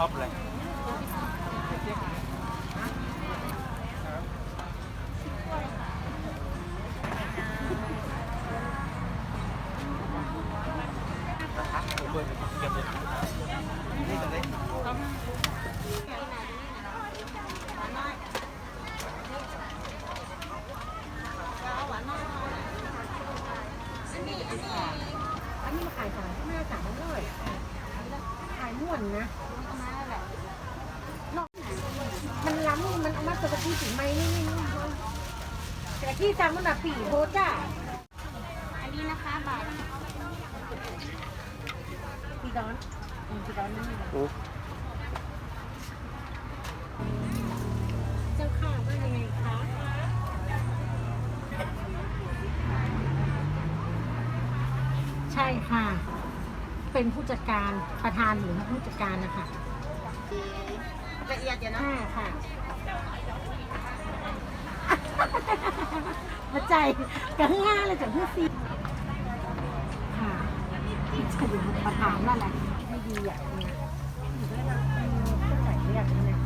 ป๊อปเลยอันนี้มาขายสามห้าสามร้อยขายม่วนนะมันล้ำมันเอามาสกีสีไม้นี่นี่นี่แต่ที่จำมันแบบปีโพจ้าอันนี้นะคะบาทปีดอนดีดอนนี่นะเจ้าข้าว่าไงคะใช่ค่ะ เป็นผู้จัดการประธานหรือผู้จัดการนะคะ ละเอียดเดี๋ยวนะห้าค่ะมาใจกันง่ายเลยจากที่สี่ค่ะจะอยู่มาถามว่าอะไรไม่ดีอะเนี่ยเข้าใจเรียกนะเนี่ย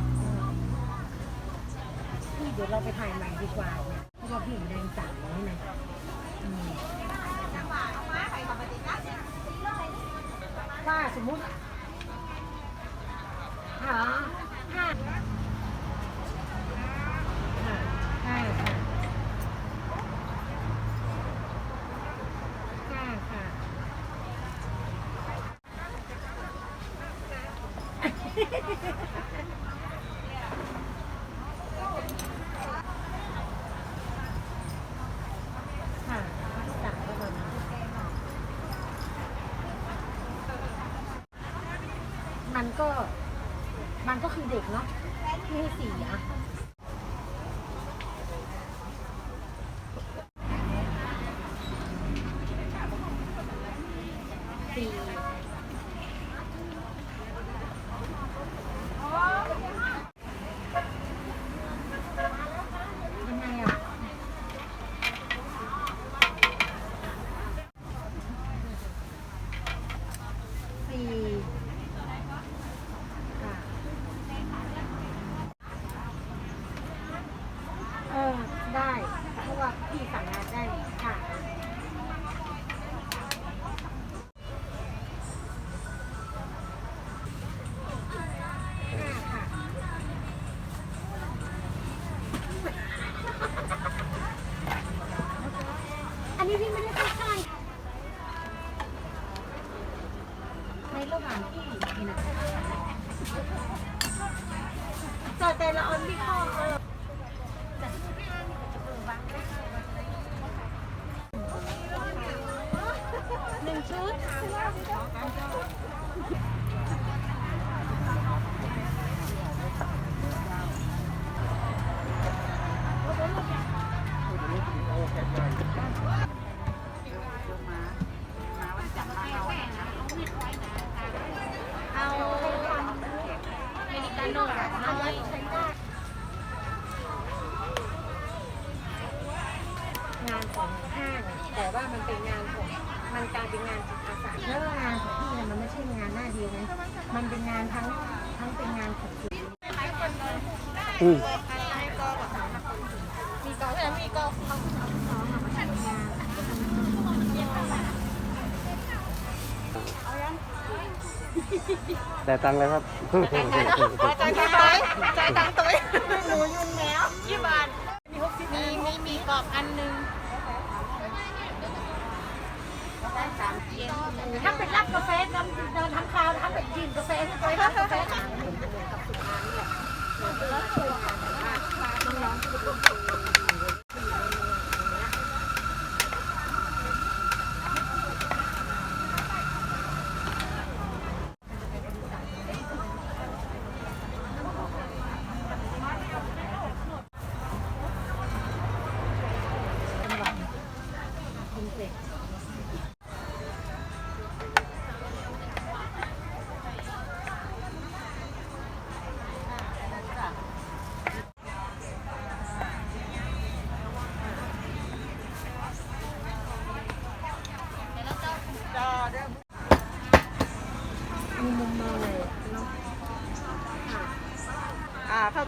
พี่เดี๋ยวเราไปถ่ายใหม่ดีกว่าเนี่ยเพราะว่าพี่แดงจัดนี่นะอืมว่าสมมุติหาห้าค่ะ ใช่ค่ะค่ะค่ะ ค่ะสั่งไปก่อนนะมันก็ มันก็คือเด็กเนาะที่ให้สีอะปียัง เมริกาโน่เอาไว้งานของห้างแต่ว่ามันเป็นงานของมันกลายเป็นงานจิตอาสาเพราะว่างานของพี่เนี่ยมันไม่ใช่งานหน้าเดียวนะมันเป็นงานทั้งทั้งเป็นงานของจิตอืมกอล์ฟมีกอล์ฟ ได้ตังค์เลยครับจ่ายตังค์ตัวจ่ายตังค์ตัวหนูยืนแล้วยี่บาทมีหกสิบมีมีมีกรอบอันหนึงได้สามเยนถ้าเป็นรับกาแฟก็เดินทั้งคราวถ้าเป็นกินกาแฟก็ไปรับกาแฟเป็น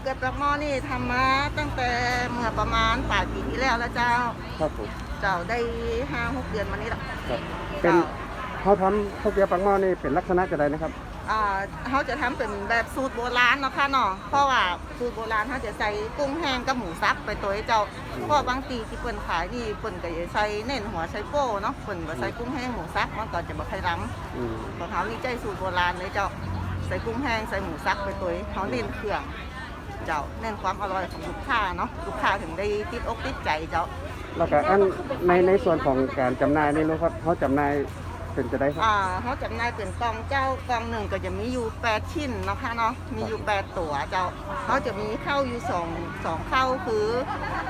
เกรี๊ยวปากหม้อนี่ทำมาตั้งแต่เมื่อประมาณปลายปีที่แล้วแล้วเจ้า ครับผมเจ้าได้ห้าหกเดือนมานี้ละครับเป็นเขาทำข้าวเกรี๊ยวปากหม้อนี่เป็นลักษณะจะไดนะครับ อ่าเขาจะทำเป็นแบบสูตรโบราณเนาะค่ะเนาะเพราะว่าสูตรโบราณเขาจะใส่กุ้งแห้งกับหมูสับไปตัวให้เจ้าเพราะบางทีที่เปิ่นขายนี่เปิ่นก็จะใส่เน้นหัวใส่โป้เนาะเปิ่นก็ใส่กุ้งแห้งหมูสับมันก็จะบ่ค่อยล้ำอืมของเขานี่ใจสูตรโบราณเลยเจ้าใส่กุ้งแห้งใส่หมูสับไปตัวเขาเน้นเครื่อง เจ้าเน้นความอร่อยของลูกค้าเนาะลูกค้าถึงได้ติดอกติดใจเจ้าแล้วก็อันในในส่วนของการจำหน่ายนี่รู้ครับเขาจำหน่ายเป็นจะได้ครับ อ่าเขาจำหน่ายเป็นกล่องเจ้ากล่องหนึ่งก็จะมีอยู่แปดชิ้นเนาะคะเนาะมีอยู่แปดตัวเจ้าเขาจะมีข้าวอยู่สองสองข้าวคือ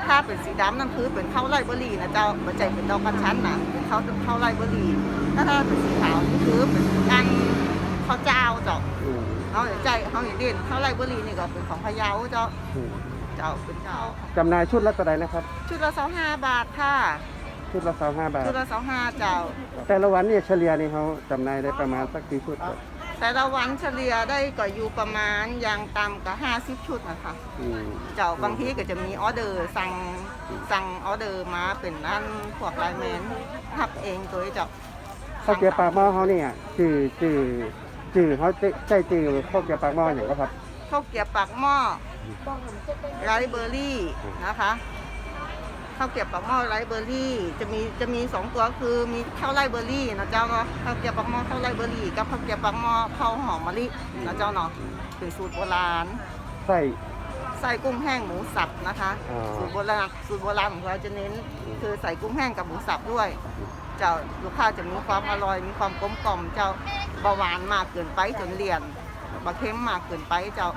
ถ้าเป็นสีดำนั่นคือเป็นข้าวไรเบอรี่นะเจ้าปัจจัยเป็นดอกกระชั้นนะเป็นข้าวข้าวไรเบอรี่ถ้าถ้าเป็นสีขาวนี่คือเป็นอันข้าวเจ้าเจ้าอืม เขาเดี๋ยวใจเขาเห็นเด่นข้าวไรเบอรี่นี่ก็เป็นของพะเยาเจ้าอืมเจ้าเป็นเจ้าจำหน่ายชุดละเท่าไหรนะครับ ชุดละสองห้าบาทค่ะชุดละสามห้าบาทชุดละสองห้าเจ้า แต่ละวันเนี่ยเฉลี่ยนี่เขาจำหน่ายได้ประมาณสักกี่ชุดครับแต่ละวันเฉลี่ยได้ก็อยู่ประมาณอย่างต่ำก็ห้าสิบชุดนะคะอืมเจ้าบางทีก็จะมีออเดอร์สั่งสั่งออเดอร์มาเป็นอันพวกไลน์แมนทับเองตัวเจ้าข้าวเกรี๊ยวปากหม้อเขาเนี่ยจื่อจื่อ จื่อเขาใช่จื่อข้าวเกรี๊ยวปากหม้ออย่างก็ครับข้าวเกรี๊ยวปากหม้อไรเบอร์รี่นะคะข้าวเกรี๊ยวปากหม้อไรเบอร์รี่ จะมีจะมีสองตัวคือมีข้าวไรเบอร์รี่นะเจ้าเนาะข้าวเกรี๊ยวปากหม้อข้าวไรเบอร์รี่กับข้าวเกรี๊ยวปากหม้อข้าวหอมมะลินะเจ้าเนาะเป็นสูตรโบราณใส่ใส่กุ้งแห้งหมูสับนะคะอ๋อสูตรโบราณสูตรโบราณของเราจะเน้น คือใส่กุ้งแห้งกับหมูสับด้วย เจ้าลูกค้าจะมีความอร่อย มีความกลมกล่อมเจ้าเบาหวานมากเกินไปจนเลี่ยนบะเค็มมากเกินไปเจ้า